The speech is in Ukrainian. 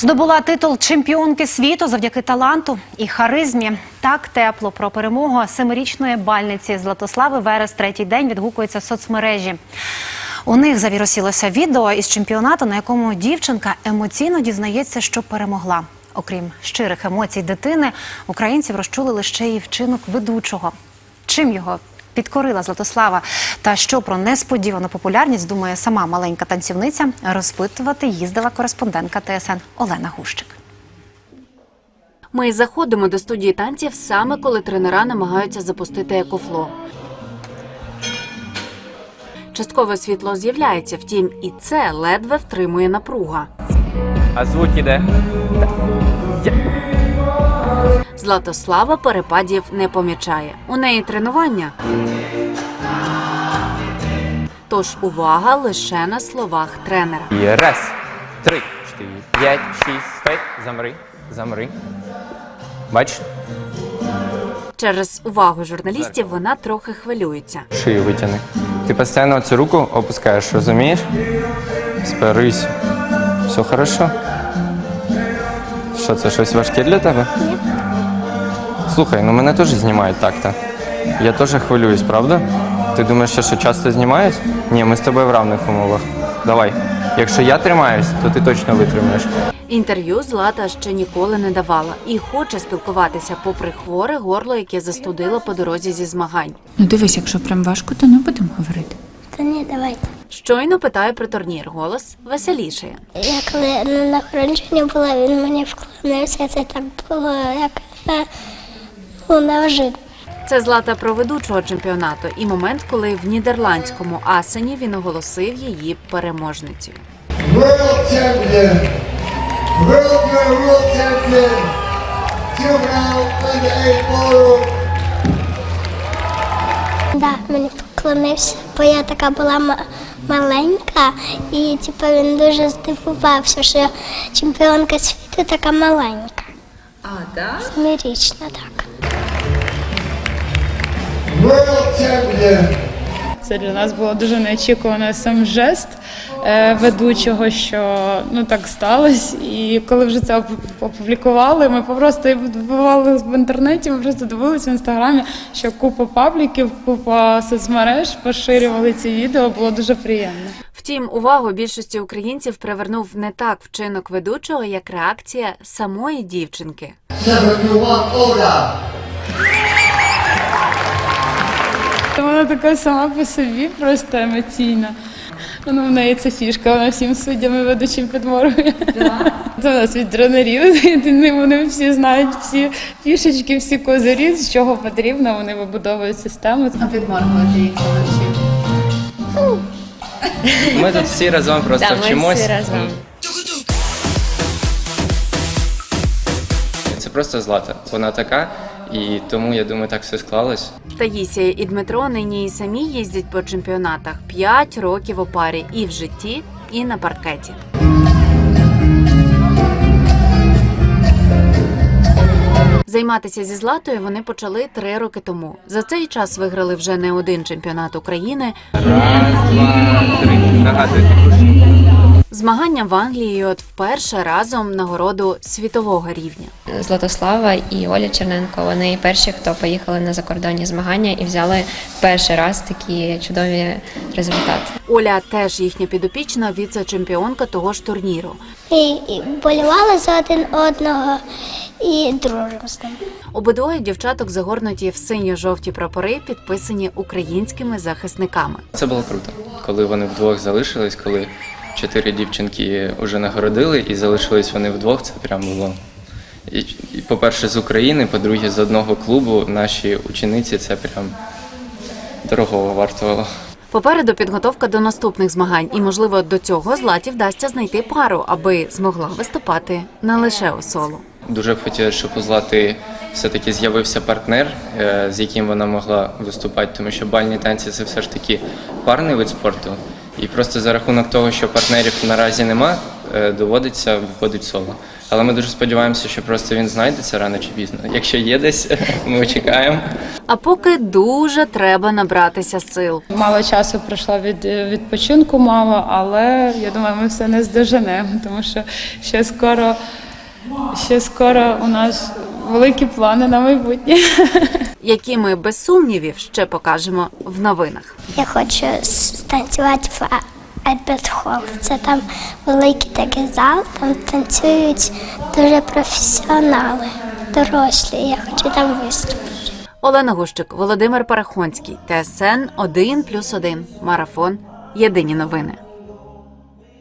Здобула титул чемпіонки світу завдяки таланту і харизмі. Так тепло про перемогу семирічної бальниці Златослави Верес третій день відгукується в соцмережі. У них завірусілося відео із чемпіонату, на якому дівчинка емоційно дізнається, що перемогла. Окрім щирих емоцій дитини, українців розчулили ще й вчинок ведучого. Чим його підкорила Златослава та що про несподівану популярність думає сама маленька танцівниця, розпитувати їздила кореспондентка ТСН Олена Гущик. Ми заходимо до студії танців саме коли тренера намагаються запустити екофло. Часткове світло з'являється, втім, і це ледве втримує напруга. А звук іде. Златослава перепадів не помічає. У неї тренування. Тож увага лише на словах тренера. І раз, три, чотири, п'ять, шість, стой. Замри, замри. Бачиш? Через увагу журналістів вона трохи хвилюється. Шию витягни. Ти постійно цю руку опускаєш, розумієш? Спирись. Все хорошо? Що це щось важке для тебе? Ні. Слухай, ну мене теж знімають так-то. Я теж хвилююсь, правда? Ти думаєш, що, що часто знімають? Ні, ми з тобою в равних умовах. Давай. Якщо я тримаюсь, то ти точно витримаєш. Інтерв'ю Злата ще ніколи не давала і хоче спілкуватися попри хворе горло, яке застудило по дорозі зі змагань. Ну дивись, якщо прям важко, то не будемо говорити. Та ні, давайте. Щойно питає про турнір. Голос веселішає. Я коли на нагородження була, він мені вклонився, це так було як ну, неожиданно. Це злата про ведучого чемпіонату і момент, коли в нідерландському Асені він оголосив її переможницею. World Champion, World World Champion, Juvenile Under 8 Ballroom. Да, мені поклонився, бо я така була маленька, і типу, він дуже здивувався, що чемпіонка світу така маленька. А, так? Семирічна, так. World Champion. Це для нас було дуже неочікувано сам жест е, ведучого, що ну так сталося. І коли вже це опублікували, ми просто вбивали в інтернеті. Ми просто дивилися в інстаграмі, що купа пабліків, купа соцмереж поширювали ці відео. Було дуже приємно. Втім, увагу більшості українців привернув не так вчинок ведучого, як реакція самої дівчинки. 71 Olga. Вона така сама по собі, просто емоційна. Ну, в неї це фішка, вона всім суддям і ведучим підморгує. Це в нас від тренерів. Вони всі знають всі фішечки, всі козирі, з чого потрібно, вони вибудовують систему. А підморгувати їх Ми тут всі разом просто вчимось. разом. Це просто злата. Вона така, і тому я думаю, так все склалось. Таїсія і Дмитро нині і самі їздять по чемпіонатах 5 років у парі і в житті, і на паркеті. Займатися зі златою вони почали три роки тому. За цей час виграли вже не один чемпіонат України. Раз, два, три. Нагадуйте. Змагання в Англії от вперше разом нагороду світового рівня. Златослава і Оля Черненко. Вони перші, хто поїхали на закордонні змагання і взяли перший раз такі чудові результати. Оля теж їхня підопічна віце-чемпіонка того ж турніру. І, і болювали за один одного і дружимо з ним. Обидвоє дівчаток загорнуті в синьо-жовті прапори, підписані українськими захисниками. Це було круто, коли вони вдвох залишились, коли чотири дівчинки вже нагородили і залишились вони вдвох. Це прям було. І, і, по-перше, з України, по-друге, з одного клубу наші учениці це прям дорогого вартувало. Попереду підготовка до наступних змагань, і можливо до цього златі вдасться знайти пару, аби змогла виступати не лише у соло. Дуже б хотілося, щоб у Злати все-таки з'явився партнер, е, з яким вона могла виступати, тому що бальні танці це все ж таки парний вид спорту. І просто за рахунок того, що партнерів наразі нема е, доводиться виходить соло. Але ми дуже сподіваємося, що просто він знайдеться рано чи пізно. Якщо є десь, ми чекаємо. А поки дуже треба набратися сил. Мало часу пройшло від е, відпочинку, мало, але я думаю, ми все не здоженемо, тому що ще скоро, ще скоро у нас великі плани на майбутнє. які ми без сумнівів ще покажемо в новинах. Я хочу станцювати в Альберт Холл. Це там великий такий зал, там танцюють дуже професіонали, дорослі. Я хочу там виступити. Олена Гущик, Володимир Парахонський, ТСН 1+,1, Марафон. Єдині новини.